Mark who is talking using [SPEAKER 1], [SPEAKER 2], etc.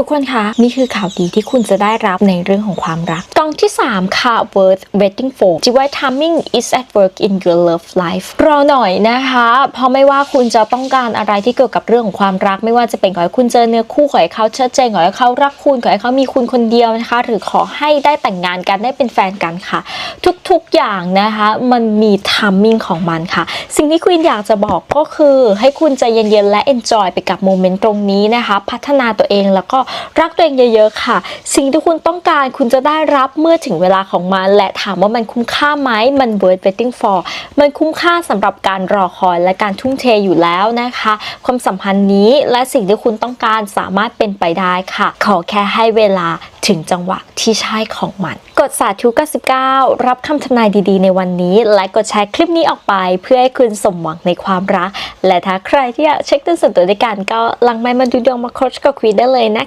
[SPEAKER 1] ทุกคนคะนี่คือข่าวดีที่คุณจะได้รับในเรื่องของความรักกองที่ 3 ค่ะ worth waiting for จิว่า timing is at work in your love life รอหน่อยนะคะ เพราะไม่ว่าคุณจะต้องการอะไรที่เกี่ยวกับเรื่องของความรัก ไม่ว่าจะเป็นขอให้คุณเจอเนื้อคู่ขอให้เขาชัดเจนขอให้เขารักคุณขอให้เขามีคุณคนเดียวนะคะ หรือขอให้ได้แต่งงานกันได้เป็นแฟนกันค่ะ ทุกๆอย่างนะคะ มันมี timing ของมันค่ะ สิ่งที่คุณอยากจะบอกก็คือให้คุณใจเย็นๆและ enjoy ไปกับโมเมนต์ตรงนี้นะคะ พัฒนาตัวเองแล้วก็รักตัวเองเยอะๆค่ะ สิ่งที่คุณต้องการคุณจะได้รับเมื่อถึงเวลาของมัน และถามว่ามันคุ้มค่าไหมมัน worth waiting for มันคุ้มค่าสำหรับการรอคอยและการทุ่มเทอยู่แล้วนะคะ ความสัมพันธ์นี้และสิ่งที่คุณต้องการสามารถเป็นไปได้ค่ะ ขอแค่ให้เวลาถึงจังหวะที่ใช่ของมัน กดสาธุ99 รับคำทำนายดีๆ ในวันนี้ และกดแชร์คลิปนี้ออกไป เพื่อให้คุณสมหวังในความรัก และถ้าใครที่อยากเช็คตัวส่วนตัวด้วยกันก็ลังไมค์มาดูดวงมาโคชกับคุยได้เลยนะคะ